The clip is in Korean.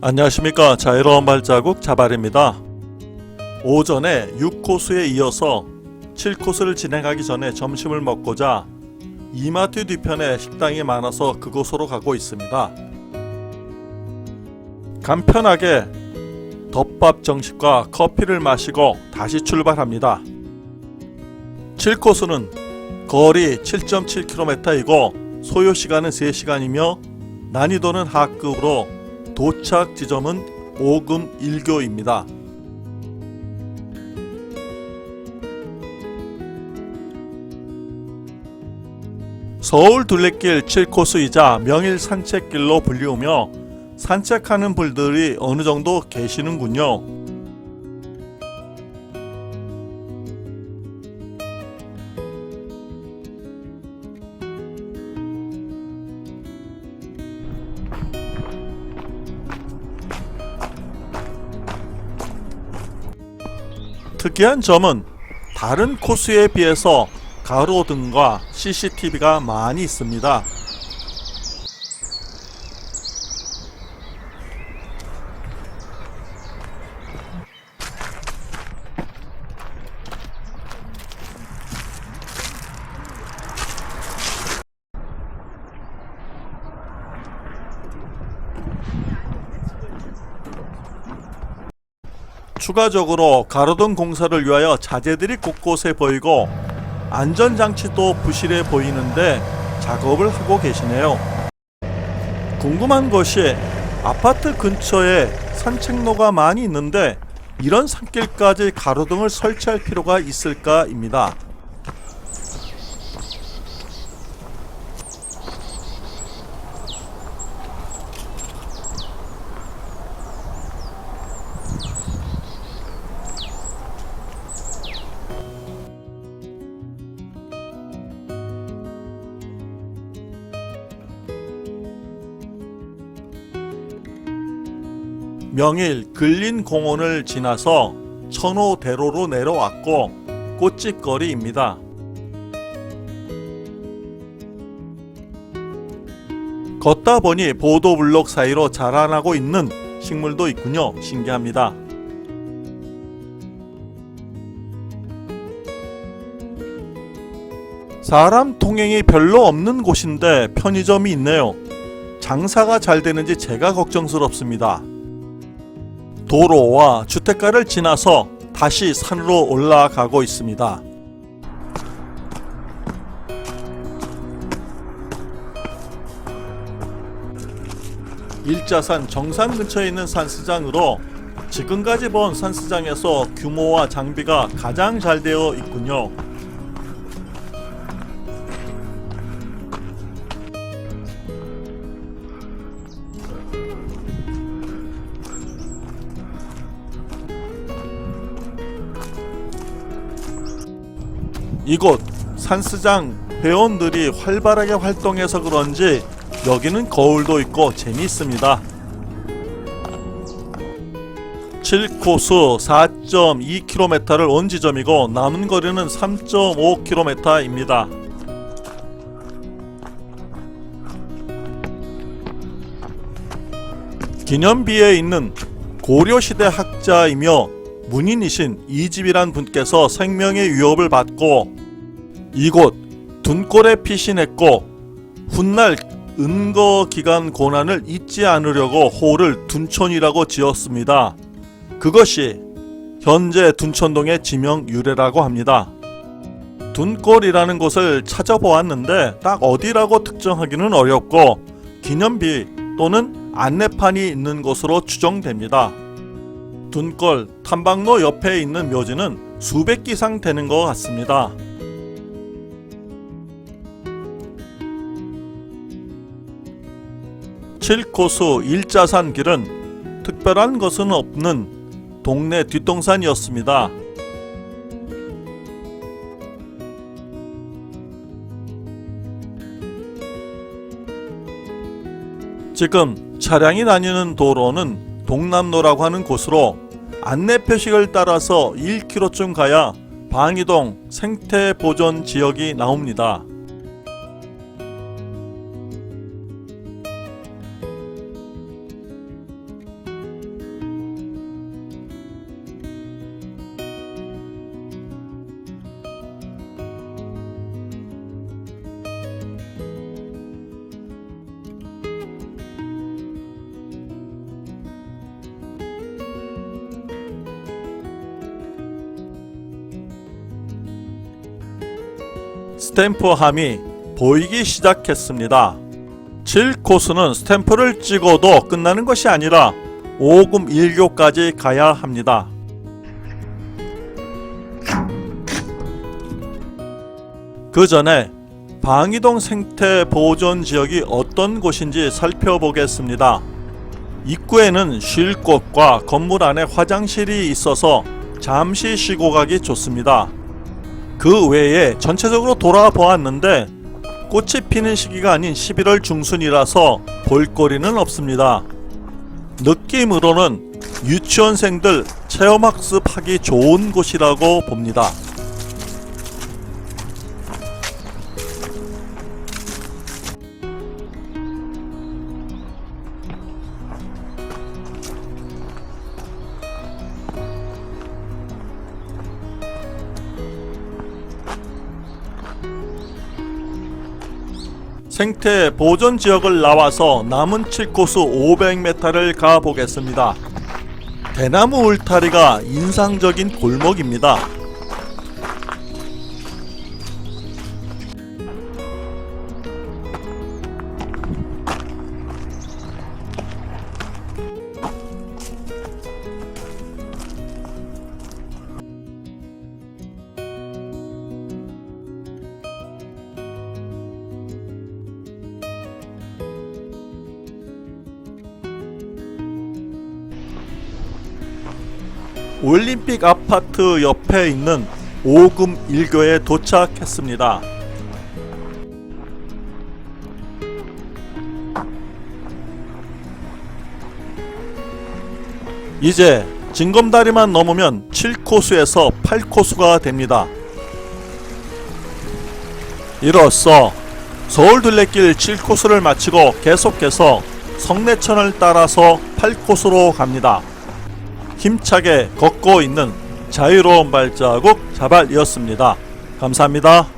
안녕하십니까 자유로운 발자국 자발입니다. 오전에 6코스에 이어서 7코스를 진행하기 전에 점심을 먹고자 이마트 뒤편에 식당이 많아서 그곳으로 가고 있습니다. 간편하게 덮밥 정식과 커피를 마시고 다시 출발합니다. 7코스는 거리 7.7km이고 소요 시간은 3시간이며 난이도는 하급으로 도착 지점은 오금 1교입니다. 서울 둘레길 7코스이자 명일 산책길로 불리우며 산책하는 분들이 어느 정도 계시는군요. 특이한 점은 다른 코스에 비해서 가로등과 CCTV가 많이 있습니다. 추가적으로 가로등 공사를 위하여 자재들이 곳곳에 보이고 안전장치도 부실해 보이는데 작업을 하고 계시네요. 궁금한 것이 아파트 근처에 산책로가 많이 있는데 이런 산길까지 가로등을 설치할 필요가 있을까입니다. 명일 근린공원을 지나서 천호대로로 내려왔고 꽃짓거리입니다. 걷다 보니 보도블록 사이로 자라나고 있는 식물도 있군요. 신기합니다. 사람 통행이 별로 없는 곳인데 편의점이 있네요. 장사가 잘 되는지 제가 걱정스럽습니다. 도로와 주택가를 지나서 다시 산으로 올라가고 있습니다. 일자산 정상 근처에 있는 산스장으로 지금까지 본 산스장에서 규모와 장비가 가장 잘 되어 있군요. 이곳 산스장 회원들이 활발하게 활동해서 그런지 여기는 거울도 있고 재미있습니다. 7코스 4.2km를 온 지점이고 남은 거리는 3.5km입니다. 기념비에 있는 고려시대 학자이며 문인이신 이집이란 분께서 생명의 위협을 받고 이곳 둔골에 피신했고 훗날 은거 기간 고난을 잊지 않으려고 호를 둔촌이라고 지었습니다. 그것이 현재 둔촌동의 지명 유래라고 합니다. 둔골이라는 곳을 찾아보았는데 딱 어디라고 특정하기는 어렵고 기념비 또는 안내판이 있는 곳으로 추정됩니다. 둔골 탐방로 옆에 있는 묘지는 수백 기상 되는 것 같습니다. 칠코스 일자산 길은 특별한 것은 없는 동네 뒷동산이었습니다. 지금 차량이 다니는 도로는 동남로라고 하는 곳으로 안내 표식을 따라서 1km쯤 가야 방이동 생태보존 지역이 나옵니다. 스탬프함이 보이기 시작했습니다. 7코스는 스탬프를 찍어도 끝나는 것이 아니라 5금 1교까지 가야 합니다. 그 전에 방이동 생태 보존 지역이 어떤 곳인지 살펴보겠습니다. 입구에는 쉴 곳과 건물 안에 화장실이 있어서 잠시 쉬고 가기 좋습니다. 그 외에 전체적으로 돌아보았는데 꽃이 피는 시기가 아닌 11월 중순이라서 볼거리는 없습니다. 느낌으로는 유치원생들 체험학습하기 좋은 곳이라고 봅니다. 생태 보존 지역을 나와서 남은 7코스 500m를 가보겠습니다. 대나무 울타리가 인상적인 골목입니다. 올림픽 아파트 옆에 있는 오금 1교에 도착했습니다. 이제 징검다리만 넘으면 7코스에서 8코스가 됩니다. 이로써 서울 둘레길 7코스를 마치고 계속해서 성내천을 따라서 8코스로 갑니다. 힘차게 걷고 있는 자유로운 발자국 자발이었습니다. 감사합니다.